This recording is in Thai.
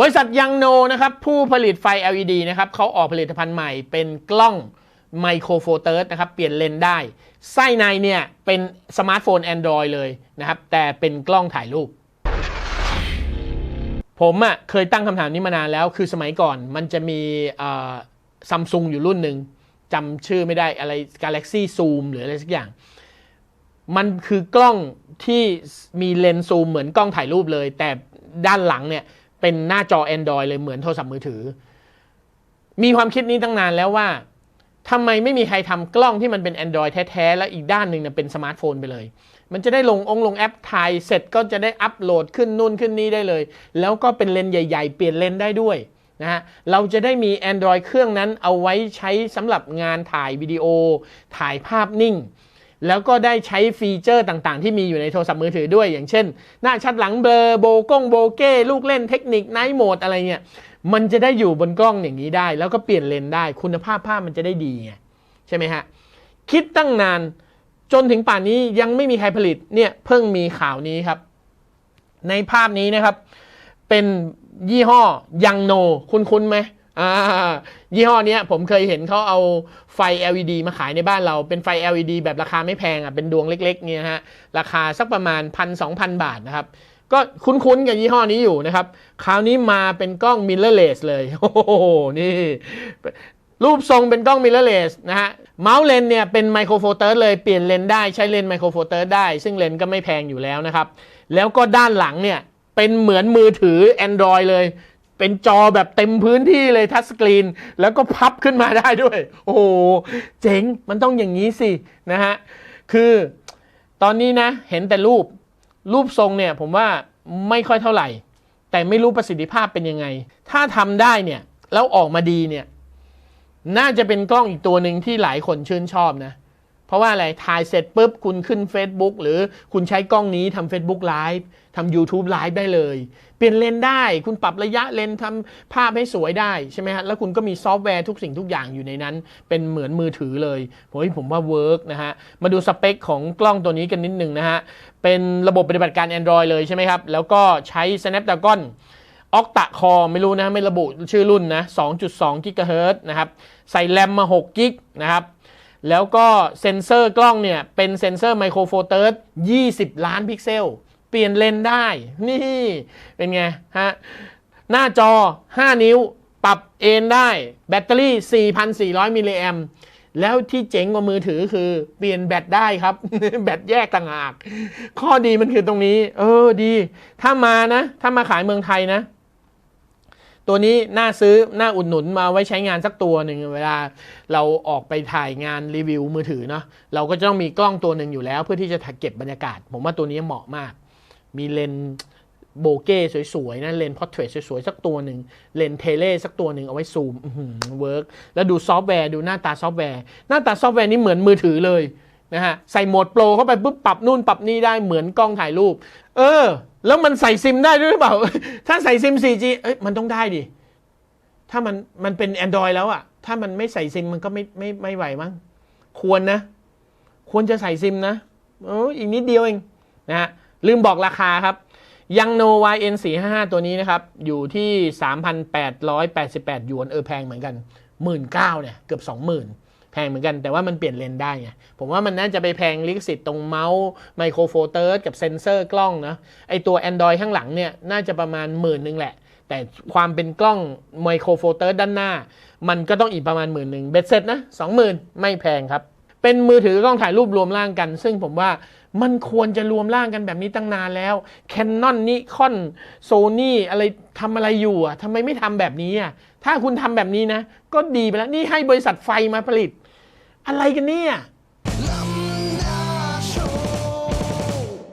บริษัทยังโนนะครับผู้ผลิตไฟ LED นะครับเขาออกผลิตภัณฑ์ใหม่เป็นกล้องไมโครโฟเตอร์นะครับเปลี่ยนเลนได้ ไส้ในเนี่ยเป็นสมาร์ทโฟน Android เลยนะครับ แต่เป็นกล้องถ่ายรูป ผมอะ่ะเคยตั้งคำถามนี้มานานแล้วคือสมัยก่อนมันจะมีซัมซุงอยู่รุ่นหนึ่งจำชื่อไม่ได้อะไร Galaxy Zoom หรืออะไรสักอย่าง มันคือกล้องที่มีเลนส์ซูมเหมือนกล้องถ่ายรูปเลย แต่ด้านหลังเนี่ย เป็นหน้าจอ Android เลยเหมือนโทรศัพท์มือถือ มีความคิดนี้ตั้งนานแล้วว่าทำไมไม่มีใครทำกล้องที่มันเป็น Android แท้ๆ แล้วอีกด้านหนึ่งเนี่ยเป็นสมาร์ทโฟนไปเลย มันจะได้ลงองลงแอปถ่ายเสร็จก็จะได้อัปโหลดขึ้นนู่นขึ้นนี่ได้เลย แล้วก็เป็นเลนส์ใหญ่ ๆ เปลี่ยนเลนส์ได้ด้วยนะฮะเราจะได้มี Android เครื่องนั้นเอาไว้ใช้สำหรับงานถ่ายวิดีโอ ถ่ายภาพนิ่ง แล้วก็ได้ใช้ฟีเจอร์ต่างๆ ที่มีอยู่ในโทรศัพท์มือถือด้วย อย่างเช่น หน้าชัดหลังเบลอโบกงโบเก้ลูกเล่นเทคนิคไนท์โหมดอะไรเนี่ยมันจะได้อยู่บนกล้องอย่างนี้ได้ แล้วก็เปลี่ยนเลนได้คุณภาพภาพมันจะได้ดีไงใช่ไหมฮะ คิดตั้งนานจนถึงป่านนี้ยังไม่มีใครผลิตเนี่ยเพิ่งมีข่าวนี้ครับ ในภาพนี้นะครับ เป็นยี่ห้อยังโน คุ้นไหม อ่ายี่ห้อนี้ผมเคยเห็นเขาเอาไฟ LED มาขายในบ้านเรา เป็นไฟ LED แบบราคาไม่แพงอะ เป็นดวงเล็กๆเนี่ยฮะ ราคาสักประมาณพันสองพันบาทนะครับ ก็คุ้นๆกับยี่ห้อนี้อยู่นะครับ คราวนี้มาเป็นกล้อง mirrorless เลย โอ้โห นี่ รูปทรงเป็นกล้อง mirrorless นะฮะ เมาส์เลนเนี่ยเป็นไมโครโฟเตอร์เลยเปลี่ยนเลนได้ใช้เลนไมโครโฟเตอร์ได้ ซึ่งเลนก็ไม่แพงอยู่แล้วนะครับ แล้วก็ด้านหลังเนี่ยเป็นเหมือนมือถือ Android เลย เป็นจอแบบเต็มพื้นที่เลยทัชสกรีน แล้วก็พับขึ้นมาได้ด้วย โอ้โห เจ๋ง มันต้องอย่างนี้สินะฮะ คือตอนนี้นะ เห็นแต่รูป รูปทรงเนี่ย ผมว่าไม่ค่อยเท่าไหร่ แต่ไม่รู้ประสิทธิภาพเป็นยังไง ถ้าทำได้เนี่ย แล้วออกมาดีเนี่ย น่าจะเป็นกล้องอีกตัวหนึ่งที่หลายคนชื่นชอบนะ เพราะว่าอะไรถ่ายเสร็จปุ๊บคุณขึ้น Facebook หรือคุณใช้กล้องนี้ทำ Facebook Live ทำ YouTube Live ได้เลย เปลี่ยนเลนได้ คุณปรับระยะเลนทำภาพให้สวยได้ใช่ไหมฮะแล้วคุณก็มีซอฟต์แวร์ทุกสิ่งทุกอย่างอยู่ในนั้น เป็นเหมือนมือถือเลยผมผมว่าเวิร์กนะฮะ มาดูสเปคของกล้องตัวนี้กันนิดหนึ่งนะฮะ เป็นระบบปฏิบัติการ Android เลยใช่ไหมครับ แล้วก็ใช้ Snapdragon ออกตะคอไม่รู้นะ ไม่ระบุชื่อรุ่นนะ 2.2 กิกะเฮิรตซ์นะครับ ใส่แรมมา 6 กิกนะครับ แล้วก็เซ็นเซอร์กล้องเนี่ย เป็นเซ็นเซอร์ไมโครโฟเตอร์20 ล้านพิกเซล เปลี่ยนเลนได้ นี่ เป็นไง ฮะ หน้าจอ 5 นิ้ว ปรับเอนได้ แบตเตอรี่ 4,400 มิลลิแอมแล้วที่เจ๋งกว่ามือถือคือเปลี่ยนแบตได้ครับ แบตแยกต่างหาก ข้อดีมันคือตรงนี้ เออดี ถ้ามานะ ถ้ามาขายเมืองไทยนะ ตัวนี้น่าซื้อน่าอุดหนุนมาไว้ใช้งานสักตัวหนึ่งเวลาเราออกไปถ่ายงานรีวิวมือถือเนาะเราก็จะต้องมีกล้องตัวหนึ่งอยู่แล้ว เพื่อที่จะถ่ายเก็บบรรยากาศ ผมว่าตัวนี้เหมาะมาก มีเลนส์โบเก้สวยๆนะเลนส์พอร์เทรตสวยๆ สักตัวหนึ่งเลนส์เทเลสักตัวหนึ่งเอาไว้ซูมเวิร์กแล้วดูซอฟต์แวร์ดูหน้าตาซอฟต์แวร์ หน้าตาซอฟต์แวร์นี่เหมือนมือถือเลย นะฮะใส่โหมดโปรเข้าไปปุ๊บปรับนู่นปรับนี่ได้เหมือนกล้องถ่ายรูป เออ แล้วมันใส่ซิมได้ด้วยหรือเปล่า ถ้าใส่ซิม 4G เอ้ยมันต้องได้ดิ ถ้ามันมันเป็น Android แล้วอะถ้ามันไม่ใส่ซิมมันก็ไม่ไม่ไม่ไหวมั้งควรนะ ควรจะใส่ซิมนะเอออีกนิดเดียวเองนะฮะลืมบอกราคาครับยังโน YN 4 5 5 ตัวนี้นะครับ อยู่ที่ 3,888 หยวน เออแพงเหมือนกัน 1 9ื่นเนี่ย เกือบ 20,000 แพงเหมือนกันแต่ว่ามันเปลี่ยนเลนได้ไงผมว่ามันน่าจะไปแพงลิขสิทธิ์ตรงเมาส์ไมโครโฟเตอร์กับเซนเซอร์กล้องนะไอตัว Android ข้างหลังเนี่ยน่าจะประมาณหมื่นนึงแหละ แต่ความเป็นกล้องไมโครโฟเตอร์ด้านหน้า มันก็ต้องอีกประมาณหมื่นหนึ่งเบ็ดเสร็จนะสองหมื่นไม่แพงครับ เป็นมือถือกล้องถ่ายรูปรวมร่างกัน ซึ่งผมว่ามันควรจะรวมร่างกันแบบนี้ตั้งนานแล้ว Canon Nikon Sony อะไรทำอะไรอยู่อะทำไมไม่ทำแบบนี้อะถ้าคุณทำแบบนี้นะ ก็ดีไปแล้วนี่ให้บริษัทไฟมาผลิต อะไรกันเนี่ย